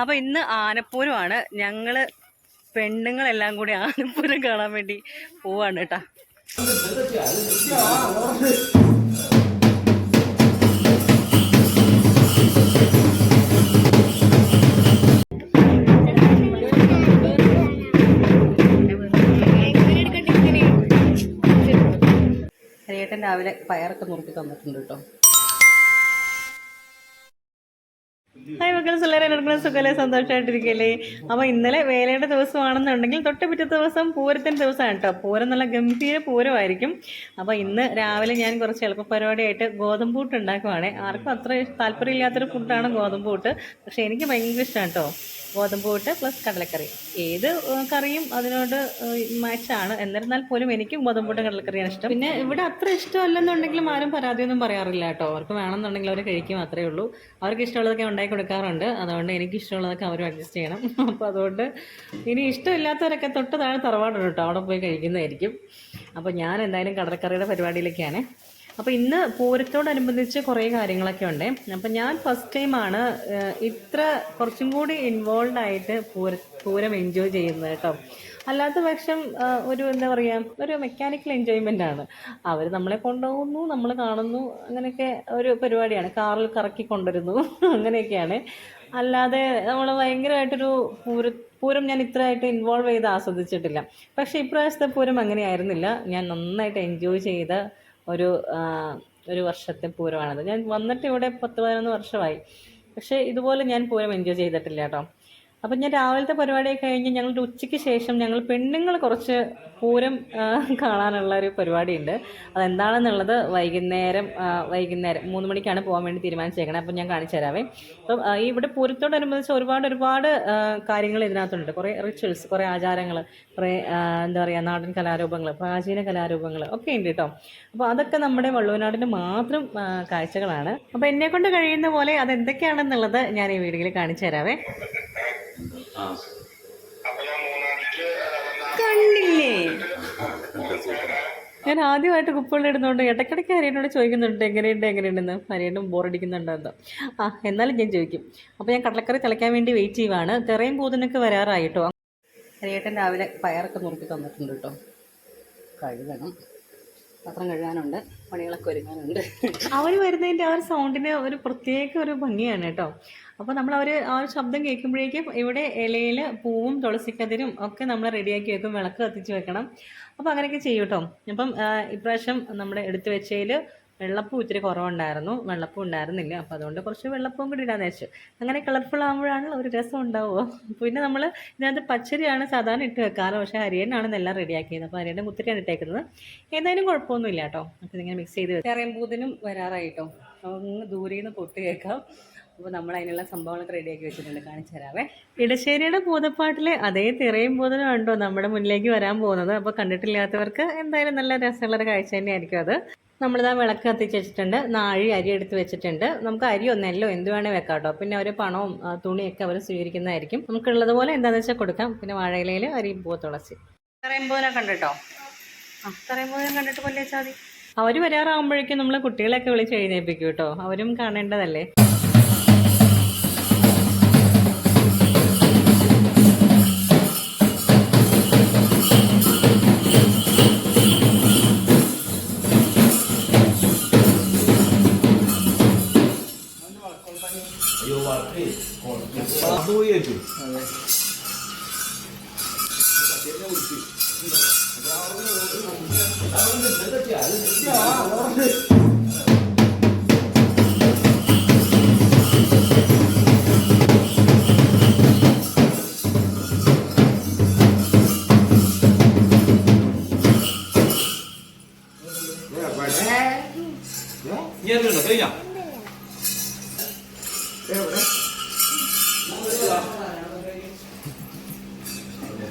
അപ്പോൾ ഇന്ന് ആനപ്പൂരമാണ്. ഞങ്ങൾ പെണ്ണുങ്ങളെല്ലാം കൂടി ആനപ്പൂരം കാണാൻ വേണ്ടി പോവാണ് കേട്ടോ. ഹരിയേട്ടൻ രാവിലെ പയറൊക്കെ നുറുക്കി തന്നിട്ടുണ്ട് കേട്ടോ. ഹായ് മക്കൾ എല്ലാവരും നടക്കുന്ന സുഖമല്ലേ സന്തോഷമായിട്ടിരിക്കല്ലേ അപ്പോൾ ഇന്നലെ വേലയുടെ ദിവസമാണെന്നുണ്ടെങ്കിൽ തൊട്ട് പിറ്റേ ദിവസം പൂരത്തിന്റെ ദിവസമാണ് കേട്ടോ പൂരം നല്ല ഗംഭീര പൂരമായിരിക്കും. അപ്പോൾ ഇന്ന് രാവിലെ ഞാൻ കുറച്ച് എളുപ്പ പരിപാടിയായിട്ട് ഗോതമ്പൂട്ട് ഉണ്ടാക്കുവാണ് ആർക്കും അത്ര താല്പര്യമില്ലാത്തൊരു ഫുഡാണ് ഗോതമ്പൂട്ട് പക്ഷേ എനിക്ക് ഭയങ്കര ഇഷ്ടമാണ് കേട്ടോ ഗോതമ്പൂട്ട് പ്ലസ് കടലക്കറി. ഏത് കറിയും അതിനോട് മാച്ചാണ് എന്നിരുന്നാൽ പോലും എനിക്കും ഗോതമ്പ് കൂട്ടും കടലക്കറിയാണ് ഇഷ്ടം. പിന്നെ ഇവിടെ അത്ര ഇഷ്ടമല്ലെന്നുണ്ടെങ്കിലും ആരും പരാതിയൊന്നും പറയാറില്ല കേട്ടോ. അവർക്ക് വേണമെന്നുണ്ടെങ്കിൽ അവർ കഴിക്കും അത്രേ ഉള്ളൂ. അവർക്ക് ഇഷ്ടമുള്ളതൊക്കെ ഉണ്ടാക്കി കൊടുക്കാറുണ്ട്. അതുകൊണ്ട് എനിക്ക് ഇഷ്ടമുള്ളതൊക്കെ അവരും അഡ്ജസ്റ്റ് ചെയ്യണം. അപ്പോൾ അതുകൊണ്ട് ഇനി ഇഷ്ടമില്ലാത്തവരൊക്കെ തൊട്ട് താഴെ തറവാടുണ്ട് കേട്ടോ. അവിടെ പോയി കഴിക്കുന്നതായിരിക്കും. അപ്പോൾ ഞാൻ എന്തായാലും കടലക്കറിയുടെ പരിപാടിയിലേക്കാണ് അപ്പോൾ ഇന്ന് പൂരത്തോടനുബന്ധിച്ച് കുറേ കാര്യങ്ങളൊക്കെ ഉണ്ട്. അപ്പം ഞാൻ ഫസ്റ്റ് ടൈമാണ് ഇത്ര കുറച്ചും കൂടി ഇൻവോൾവ് ആയിട്ട് പൂര പൂരം എൻജോയ് ചെയ്യുന്നത് കേട്ടോ. അല്ലാത്ത പക്ഷം ഒരു എന്താ പറയുക ഒരു മെക്കാനിക്കൽ എൻജോയ്മെന്റ് ആണ്. അവർ നമ്മളെ കൊണ്ടുപോകുന്നു നമ്മൾ കാണുന്നു അങ്ങനെയൊക്കെ ഒരു പരിപാടിയാണ്. കാറിൽ കറക്കി കൊണ്ടുവരുന്നു അങ്ങനെയൊക്കെയാണ്. അല്ലാതെ നമ്മൾ ഭയങ്കരമായിട്ടൊരു പൂര പൂരം ഞാൻ ഇത്രയായിട്ട് ഇൻവോൾവ് ചെയ്ത് ആസ്വദിച്ചിട്ടില്ല. പക്ഷേ ഇപ്രാവശ്യത്തെ പൂരം അങ്ങനെയായിരുന്നില്ല. ഞാൻ നന്നായിട്ട് എൻജോയ് ചെയ്ത ഒരു ഒരു വർഷത്തെ പൂരമാണത്. ഞാൻ വന്നിട്ട് ഇവിടെ പത്ത് പതിനൊന്ന് വർഷമായി. പക്ഷേ ഇതുപോലെ ഞാൻ പൂരം എൻജോയ് ചെയ്തിട്ടില്ല കേട്ടോ. അപ്പം ഞാൻ രാവിലത്തെ പരിപാടിയൊക്കെ കഴിഞ്ഞ് ഞങ്ങളുടെ ഉച്ചയ്ക്ക് ശേഷം ഞങ്ങൾ പെണ്ണുങ്ങൾ കുറച്ച് പൂരം കാണാനുള്ള ഒരു പരിപാടിയുണ്ട്. അതെന്താണെന്നുള്ളത് വൈകുന്നേരം വൈകുന്നേരം മൂന്ന് മണിക്കാണ് പോകാൻ വേണ്ടി തീരുമാനിച്ചേക്കണേ. അപ്പം ഞാൻ കാണിച്ചു തരാവേ. അപ്പം ഈ ഇവിടെ പൂരത്തോടനുബന്ധിച്ച് ഒരുപാട് ഒരുപാട് കാര്യങ്ങൾ ഇതിനകത്തുണ്ട്. കുറേ റിച്വൽസ് കുറേ ആചാരങ്ങൾ കുറേ എന്താ പറയുക നാടൻ കലാരൂപങ്ങൾ പ്രാചീന കലാരൂപങ്ങൾ ഒക്കെ ഉണ്ട് കേട്ടോ. അപ്പോൾ അതൊക്കെ നമ്മുടെ വള്ളുവനാടിന്റെ മാത്രം കാഴ്ചകളാണ്. അപ്പോൾ എന്നെ കൊണ്ട് കഴിയുന്ന പോലെ അതെന്തൊക്കെയാണെന്നുള്ളത് ഞാൻ ഈ വീഡിയോയിൽ കാണിച്ചു തരാവേ. കണ്ടില്ലേ? ഞാൻ ആദ്യമായിട്ട് കുപ്പികളിൽ ഇടുന്നുണ്ട് ഇടയ്ക്കിടയ്ക്ക് ഹരിയനോട് ചോദിക്കുന്നുണ്ട് എങ്ങനെയുണ്ട് എങ്ങനെയുണ്ടെന്ന്? ഹരിയനും ബോറടിക്കുന്നുണ്ടെന്ന് ആ എന്നാലും ഞാൻ ചോദിക്കും. അപ്പോൾ ഞാൻ കടലക്കറി തിളയ്ക്കാൻ വേണ്ടി വെയിറ്റ് ചെയ്യുവാണ്. തെറയും പൂതിനൊക്കെ വരാറായിട്ടോ? ഹരിയേട്ടൻ രാവിലെ പയറൊക്കെ നുറുക്കി തന്നിട്ടുണ്ട് കേട്ടോ. കഴുകണം. പാത്രം കഴുകാനുണ്ട്. പണികളൊക്കെ ഒരുങ്ങാനുണ്ട്. അവർ വരുന്നതിന്റെ ആ ഒരു സൗണ്ടിന് ഒരു പ്രത്യേക ഒരു ഭംഗിയാണ് കേട്ടോ. അപ്പോൾ നമ്മൾ അവർ ആ ഒരു ശബ്ദം കേൾക്കുമ്പോഴേക്കും ഇവിടെ ഇലയിൽ പൂവും തുളസിക്കതിരും ഒക്കെ നമ്മൾ റെഡിയാക്കി വെക്കും വിളക്ക് കത്തിച്ച് വെക്കണം. അപ്പോൾ അങ്ങനെയൊക്കെ ചെയ്യും കേട്ടോ അപ്പം ഇപ്രാവശ്യം നമ്മുടെ എടുത്തു വെച്ചതിൽ വെള്ളപ്പൂ ഇത്തിരി കുറവുണ്ടായിരുന്നു. വെള്ളപ്പൂ ഉണ്ടായിരുന്നില്ല. അപ്പോൾ അതുകൊണ്ട് കുറച്ച് വെള്ളപ്പൂ കൂടി ഇടാന്ന് വെച്ചു അങ്ങനെ കളർഫുൾ ആകുമ്പോഴാണ് ഒരു രസം ഉണ്ടാവുക. പിന്നെ നമ്മൾ ഇതിനകത്ത് പച്ചരിയാണ് സാധാരണ ഇട്ട് വെക്കാറ്. പക്ഷെ ഹരിയനാണെന്ന് എല്ലാം റെഡിയാക്കിയത്. അപ്പോൾ ഹരിയുടെ കുത്തിരിയാണ് ഇട്ടേക്കുന്നത്. ഏതായാലും കുഴപ്പമൊന്നുമില്ല കേട്ടോ അപ്പോൾ ഇതിങ്ങനെ മിക്സ് ചെയ്ത് വെച്ചാൽ വരാറായി വരാറായിട്ടോ അങ്ങ് ദൂരെ നിന്ന് പൊട്ട് കേൾക്കാം അപ്പോൾ നമ്മൾ അതിനുള്ള സംഭവങ്ങളൊക്കെ റെഡിയാക്കി വെച്ചിട്ടുണ്ട്. കാണിച്ചു തരാവേ. ഇടശ്ശേരിയുടെ പൂതപ്പാട്ടിൽ അതേ തിറയും ബോധനം ഉണ്ടോ നമ്മുടെ മുന്നിലേക്ക് വരാൻ പോകുന്നത്. അപ്പോൾ കണ്ടിട്ടില്ലാത്തവർക്ക് എന്തായാലും നല്ല രസമുള്ളൊരു കാഴ്ച തന്നെയായിരിക്കും അത്. നമ്മളിതാ വിളക്ക് കത്തിച്ച് വെച്ചിട്ടുണ്ട്. നാഴി അരി എടുത്ത് വെച്ചിട്ടുണ്ട്. നമുക്ക് അരി നെല്ലോ എന്ത് വേണേൽ വെക്കാം കേട്ടോ. പിന്നെ അവർ പണവും തുണിയൊക്കെ അവർ സ്വീകരിക്കുന്നതായിരിക്കും. നമുക്കുള്ളത് പോലെ എന്താണെന്ന് വെച്ചാൽ കൊടുക്കാം. പിന്നെ വാഴയിലയിൽ അരി പോ തുളസി. ഇത്രയും പോലെ കണ്ടിട്ടോ? ആ പോലെ കണ്ടിട്ട് പോലെ മതി. അവർ വരാറാകുമ്പോഴേക്കും നമ്മൾ കുട്ടികളെയൊക്കെ വിളിച്ച് എഴുന്നേൽപ്പിക്കും കേട്ടോ. അവരും കാണേണ്ടതല്ലേ?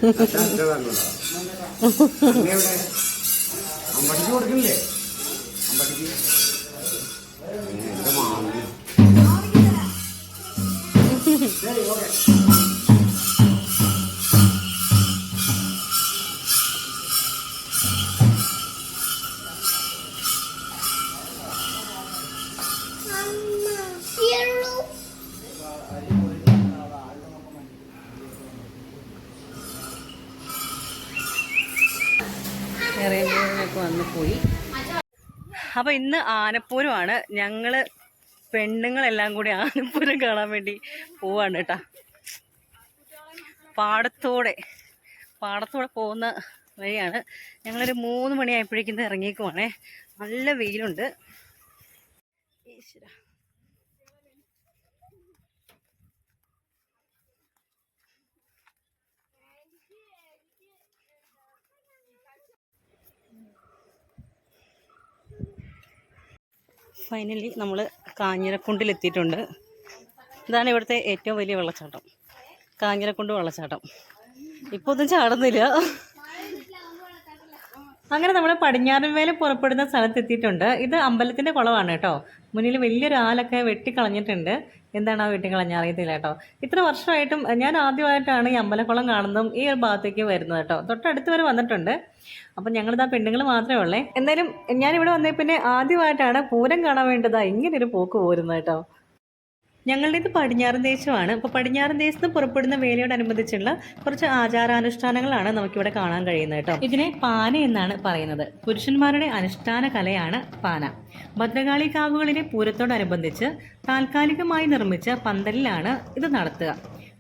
അമ്പടിക്ക് കൊടുക്കണില്ലേ അമ്പടിക്ക്. എന്റെ മാമി അപ്പോൾ ഇന്ന് ആനപ്പൂരമാണ് ഞങ്ങൾ പെണ്ണുങ്ങളെല്ലാം കൂടി ആനപ്പൂരം കാണാൻ വേണ്ടി പോവാണ് കേട്ടോ. പാടത്തോടെ പാടത്തോടെ പോകുന്ന വഴിയാണ്. ഞങ്ങളൊരു മൂന്ന് മണിയായപ്പോഴേക്കും ഇറങ്ങിയേക്കുവാണേ. നല്ല വെയിലുണ്ട്. ഈശ്വരാ. ഫൈനലി നമ്മൾ കാഞ്ഞിരക്കുണ്ടിലെത്തിയിട്ടുണ്ട്. ഇതാണ് ഇവിടുത്തെ ഏറ്റവും വലിയ വെള്ളച്ചാട്ടം. കാഞ്ഞിരക്കുണ്ട് വെള്ളച്ചാട്ടം. ഇപ്പോൾ ഒന്നും ചാടുന്നില്ല. അങ്ങനെ നമ്മൾ പടിഞ്ഞാറൻ വേല പുറപ്പെടുന്ന സ്ഥലത്തെത്തിയിട്ടുണ്ട്. ഇത് അമ്പലത്തിന്റെ കുളമാണ് കേട്ടോ. മുന്നിൽ വലിയൊരു ആലൊക്കെ വെട്ടിക്കളഞ്ഞിട്ടുണ്ട്. എന്താണ് ആ വെട്ടിക്കളഞ്ഞ അറിയത്തില്ല കേട്ടോ. ഇത്ര വർഷമായിട്ടും ഞാൻ ആദ്യമായിട്ടാണ് ഈ അമ്പലക്കുളം കാണുന്നതും ഈ ഒരു ഭാഗത്തേക്ക് വരുന്നത് കേട്ടോ. തൊട്ടടുത്ത് വരെ വന്നിട്ടുണ്ട്. അപ്പം ഞങ്ങളിതാ പെണ്ണുങ്ങൾ മാത്രമേ ഉള്ളേ. എന്നാലും ഞാനിവിടെ വന്നേ പിന്നെ ആദ്യമായിട്ടാണ് പൂരം കാണാൻ വേണ്ടതാ ഒരു പോക്ക് പോരുന്നത് കേട്ടോ. ഞങ്ങളുടെ ഇത് പടിഞ്ഞാറൻ ദേശമാണ്. അപ്പോൾ പടിഞ്ഞാറൻ ദേശത്ത് പുറപ്പെടുന്ന വേലയോടനുബന്ധിച്ചുള്ള കുറച്ച് ആചാരാനുഷ്ഠാനങ്ങളാണ് നമുക്കിവിടെ കാണാൻ കഴിയുന്നത് കേട്ടോ. ഇതിനെ പാന എന്നാണ് പറയുന്നത്. പുരുഷന്മാരുടെ അനുഷ്ഠാന കലയാണ് പാന. ഭദ്രകാളി കാവുകളിലെ പൂരത്തോടനുബന്ധിച്ച് താൽക്കാലികമായി നിർമ്മിച്ച പന്തലിലാണ് ഇത് നടത്തുക.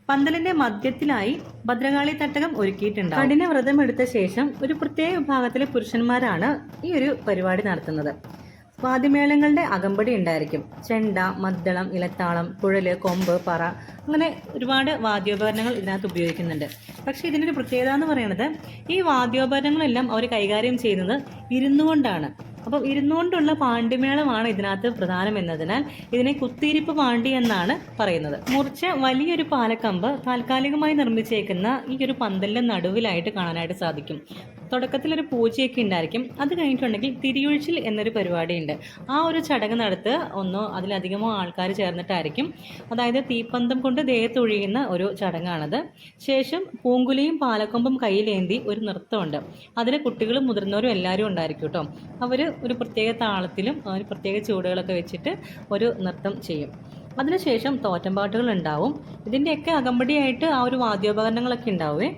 പന്തലിന്റെ മധ്യത്തിലായി ഭദ്രകാളി തട്ടകം ഒരുക്കിയിട്ടുണ്ട് കഠിന വ്രതം എടുത്ത ശേഷം ഒരു പ്രത്യേക വിഭാഗത്തിലെ പുരുഷന്മാരാണ് ഈ ഒരു പരിപാടി നടത്തുന്നത്. വാദ്യമേളങ്ങളുടെ അകമ്പടി ഉണ്ടായിരിക്കും. ചെണ്ട മദ്ദളം ഇലത്താളം കുഴൽ കൊമ്പ് പറ അങ്ങനെ ഒരുപാട് വാദ്യോപകരണങ്ങൾ ഇതിനകത്ത് ഉപയോഗിക്കുന്നുണ്ട്. പക്ഷേ ഇതിനൊരു പ്രത്യേകത എന്ന് പറയുന്നത് ഈ വാദ്യോപകരണങ്ങളെല്ലാം അവർ കൈകാര്യം ചെയ്യുന്നത് ഇരുന്നുകൊണ്ടാണ്. അപ്പം ഇരുന്നുകൊണ്ടുള്ള പാണ്ഡിമേളമാണ് ഇതിനകത്ത് പ്രധാനം എന്നതിനാൽ ഇതിനെ കുത്തിയിരിപ്പ് പാണ്ടി എന്നാണ് പറയുന്നത്. മുറിച്ച വലിയൊരു പാലക്കമ്പ് താൽക്കാലികമായി നിർമ്മിച്ചേക്കുന്ന ഈ ഒരു പന്തലിന്റെ നടുവിലായിട്ട് കാണാനായിട്ട് സാധിക്കും. തുടക്കത്തിൽ ഒരു പൂജയൊക്കെ ഉണ്ടായിരിക്കും. അത് കഴിഞ്ഞിട്ടുണ്ടെങ്കിൽ തിരിയൊഴിച്ചിൽ എന്നൊരു പരിപാടിയുണ്ട്. ആ ഒരു ചടങ്ങ് നടത്ത് ഒന്നോ അതിലധികമോ ആൾക്കാർ ചേർന്നിട്ടായിരിക്കും. അതായത് തീപ്പന്തം കൊണ്ട് ദേഹത്തൊഴിയുന്ന ഒരു ചടങ്ങാണത്. ശേഷം പൂങ്കുലിയും പാലക്കൊമ്പും കയ്യിലേന്തി ഒരു നൃത്തമുണ്ട്. അതിൽ കുട്ടികളും മുതിർന്നവരും എല്ലാവരും ഉണ്ടായിരിക്കും കേട്ടോ. അവർ ഒരു പ്രത്യേക താളത്തിലും ഒരു പ്രത്യേക ചൂടുകളൊക്കെ വെച്ചിട്ട് ഒരു നൃത്തം ചെയ്യും. അതിനുശേഷം തോറ്റമ്പാട്ടുകൾ ഉണ്ടാവും. ഇതിന്റെയൊക്കെ അകമ്പടിയായിട്ട് ആ ഒരു വാദ്യോപകരണങ്ങളൊക്കെ ഉണ്ടാവുമേ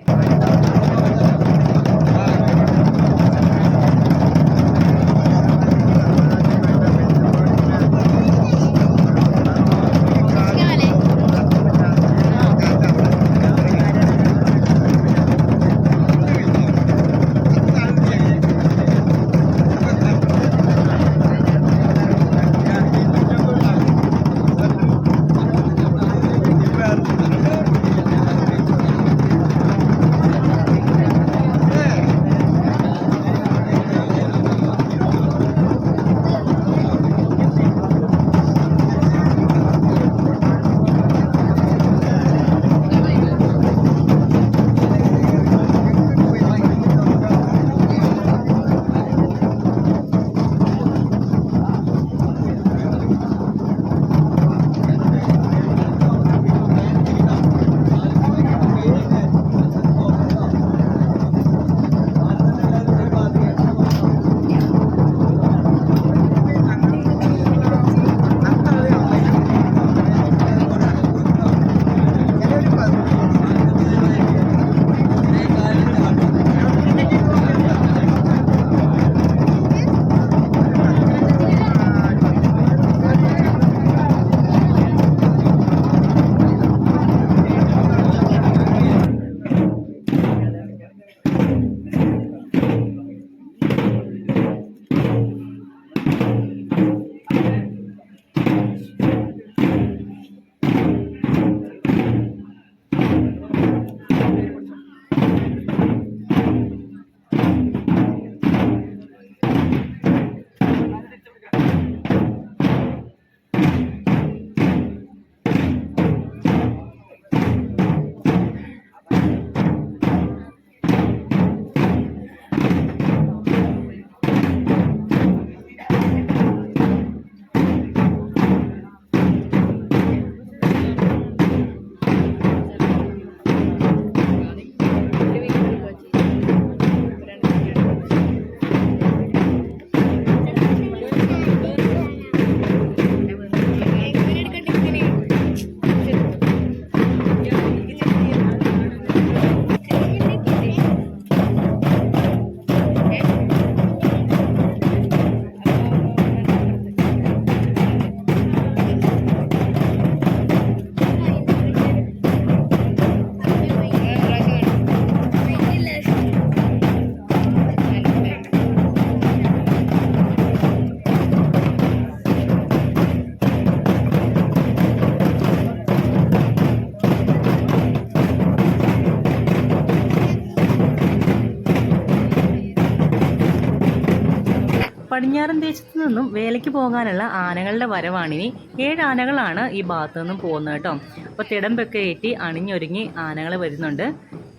പടിഞ്ഞാറൻ ദേശത്ത് നിന്നും വേലയ്ക്ക് പോകാനുള്ള ആനകളുടെ വരവാണിനി ഏഴ് ആനകളാണ് ഈ ഭാഗത്തു നിന്നും പോകുന്നത് കേട്ടോ. അപ്പോൾ തിടമ്പൊക്കെ ഏറ്റി അണിഞ്ഞൊരുങ്ങി ആനകൾ വരുന്നുണ്ട്.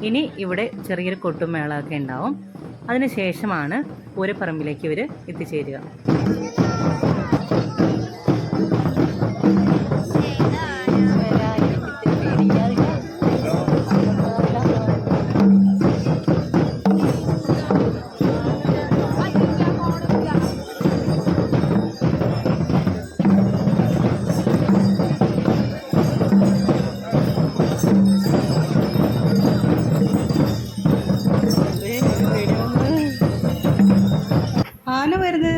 ഇനി ഇവിടെ ചെറിയൊരു കൊട്ടുമേളമൊക്കെ ഉണ്ടാവും. അതിനുശേഷമാണ് പൂരപ്പറമ്പിലേക്ക് ഇവർ എത്തിച്ചേരുക.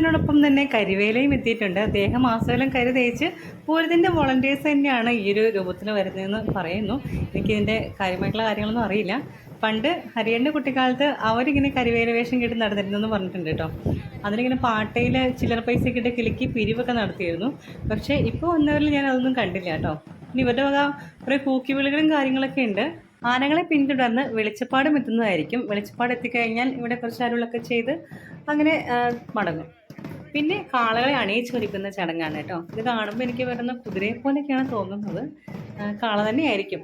വരുന്നതിനോടൊപ്പം തന്നെ കരിവേലയും എത്തിയിട്ടുണ്ട്. അദ്ദേഹം മാസകലം കരി തേച്ച് പൂരത്തിന്റെ വോളണ്ടിയേഴ്സ് തന്നെയാണ് ഈ ഒരു രൂപത്തിൽ വരുന്നതെന്ന് പറയുന്നു. എനിക്കിതിന്റെ കാര്യമായിട്ടുള്ള കാര്യങ്ങളൊന്നും അറിയില്ല. പണ്ട് ഹരിയന്റെ കുട്ടിക്കാലത്ത് അവരിങ്ങനെ കരിവേല വേഷം കേട്ട് നടന്നിരുന്നെന്ന് പറഞ്ഞിട്ടുണ്ട് കേട്ടോ. അതിലിങ്ങനെ പാട്ടയിൽ ചില്ലറ പൈസ കിട്ടി കിലുക്കി പിരിവൊക്കെ നടത്തിയിരുന്നു. പക്ഷേ ഇപ്പോൾ വന്നവരിൽ ഞാൻ അതൊന്നും കണ്ടില്ല കേട്ടോ. ഇനി ഇവരുടെ വക കുറേ കൂക്കിവിളികളും കാര്യങ്ങളൊക്കെ ഉണ്ട്. ആനകളെ പിന്തുടർന്ന് വെളിച്ചപ്പാടും എത്തുന്നതായിരിക്കും. വെളിച്ചപ്പാട് എത്തിക്കഴിഞ്ഞാൽ ഇവിടെ കുറച്ച് അരുളൊക്കെ ചെയ്ത് അങ്ങനെ മടങ്ങും. പിന്നെ കാളകളെ അണിയിച്ചൊരുക്കുന്ന ചടങ്ങാണ് കേട്ടോ. ഇത് കാണുമ്പോൾ എനിക്ക് വരുന്ന കുതിരയെ പോലെയൊക്കെയാണ് തോന്നുന്നത്. കാള തന്നെയായിരിക്കും.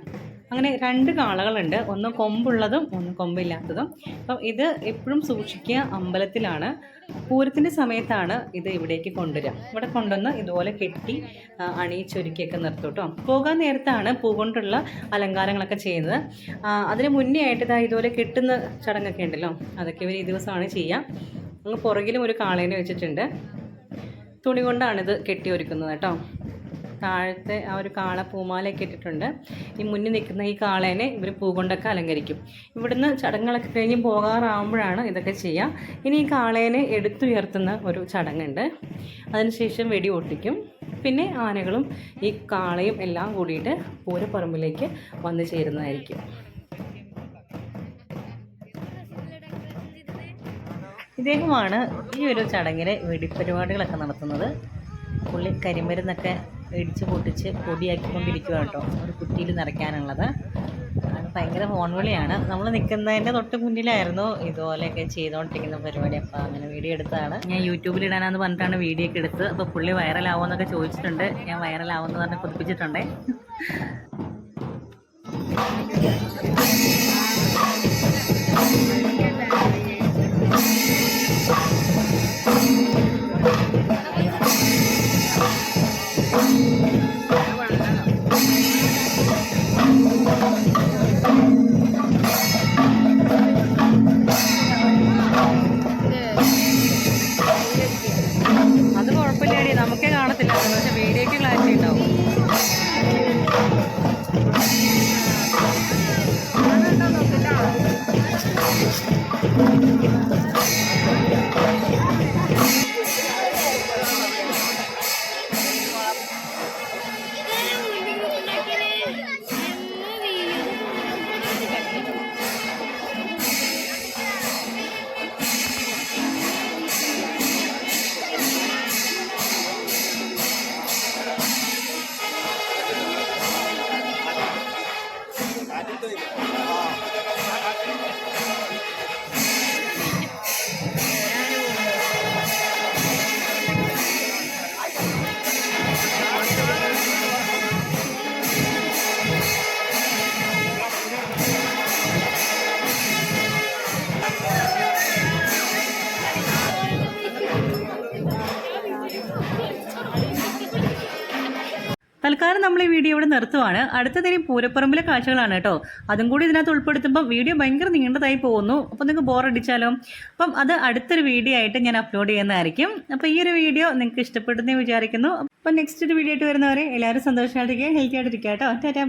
അങ്ങനെ രണ്ട് കാളകളുണ്ട്. ഒന്ന് കൊമ്പുള്ളതും ഒന്ന് കൊമ്പില്ലാത്തതും. അപ്പം ഇത് എപ്പോഴും സൂക്ഷിക്കുക അമ്പലത്തിലാണ്. പൂരത്തിന്റെ സമയത്താണ് ഇത് ഇവിടേക്ക് കൊണ്ടുവരിക. ഇവിടെ കൊണ്ടുവന്ന് ഇതുപോലെ കെട്ടി അണിയിച്ചൊരുക്കിയൊക്കെ നിർത്തും കേട്ടോ. പോകാൻ നേരത്താണ് പൂ കൊണ്ടുള്ള അലങ്കാരങ്ങളൊക്കെ ചെയ്യുന്നത്. അതിന് മുന്നേ ആയിട്ട് ഇതാ ഇതുപോലെ കെട്ടുന്ന ചടങ്ങൊക്കെ ഉണ്ടല്ലോ. അതൊക്കെ ഇവർ ഈ ദിവസമാണ് ചെയ്യുക. അങ്ങ് പുറകിലും ഒരു കാളേനെ വെച്ചിട്ടുണ്ട്. തുണി കൊണ്ടാണിത് കെട്ടി ഒരുക്കുന്നത് കേട്ടോ. താഴത്തെ ആ ഒരു കാള പൂമാലയൊക്കെ ഇട്ടിട്ടുണ്ട്. ഈ മുന്നിൽ നിൽക്കുന്ന ഈ കാളേനെ ഇവർ പൂ കൊണ്ടൊക്കെ അലങ്കരിക്കും. ഇവിടുന്ന് ചടങ്ങുകളൊക്കെ കഴിഞ്ഞ് പോകാറാവുമ്പോഴാണ് ഇതൊക്കെ ചെയ്യുക ഇനി ഈ കാളേനെ എടുത്തുയർത്തുന്ന ഒരു ചടങ്ങുണ്ട്. അതിനുശേഷം വെടി ഒട്ടിക്കും. പിന്നെ ആനകളും ഈ കാളയും എല്ലാം കൂടിയിട്ട് പൂരപ്പറമ്പിലേക്ക് വന്നു ചേരുന്നതായിരിക്കും. ഇദ്ദേഹമാണ് ഈ ഒരു ചടങ്ങിലെ വെടിപ്പരിപാടികളൊക്കെ നടത്തുന്നത്. പുള്ളി കരിമരുന്നൊക്കെ ഇടിച്ച് പൊട്ടിച്ച് പൊടിയാക്കിക്കൊണ്ടിരിക്കുക കേട്ടോ. ഒരു കുറ്റിയിൽ നിറയ്ക്കാനുള്ളത്. അത് ഭയങ്കര ഫോൺവിളിയാണ് നമ്മൾ നിൽക്കുന്നതിന്റെ തൊട്ട് മുന്നിലായിരുന്നു ഇതുപോലെയൊക്കെ ചെയ്തുകൊണ്ടിരിക്കുന്ന പരിപാടി. അപ്പോൾ അങ്ങനെ വീഡിയോ എടുത്തതാണ്. ഞാൻ യൂട്യൂബിൽ ഇടാനാന്ന് പറഞ്ഞിട്ടാണ് വീഡിയോ ഒക്കെ എടുത്ത് അപ്പോൾ പുള്ളി വൈറലാവുമെന്നൊക്കെ ചോദിച്ചിട്ടുണ്ട്. ഞാൻ വൈറലാവുമെന്ന് പറഞ്ഞ് കൊതിപ്പിച്ചിട്ടുണ്ടേ. അത് തൽക്കാലം നമ്മൾ ഈ വീഡിയോ ഇവിടെ നിർത്തുവാണ്. അടുത്തത് ഇനി പൂരപ്പറമ്പിലെ കാഴ്ചകളാണ് കേട്ടോ. അതും കൂടി ഇതിനകത്ത് ഉൾപ്പെടുത്തുമ്പോൾ വീഡിയോ ഭയങ്കര നീണ്ടതായി പോകുന്നു. അപ്പോൾ നിങ്ങൾക്ക് ബോറടിച്ചാലോ അപ്പം അത് അടുത്തൊരു വീഡിയോ ആയിട്ട് ഞാൻ അപ്ലോഡ് ചെയ്യുന്നതായിരിക്കും. അപ്പോൾ ഈ ഒരു വീഡിയോ നിങ്ങൾക്ക് ഇഷ്ടപ്പെടുന്നേ വിചാരിക്കുന്നു. അപ്പം നെക്സ്റ്റ് ഒരു വീഡിയോ ആയിട്ട് വരുന്നവരെ എല്ലാവരും സന്തോഷമായിട്ടിരിക്കുക ഹെൽത്തി ആയിട്ടിരിക്കുക കേട്ടോ. ടാറ്റാ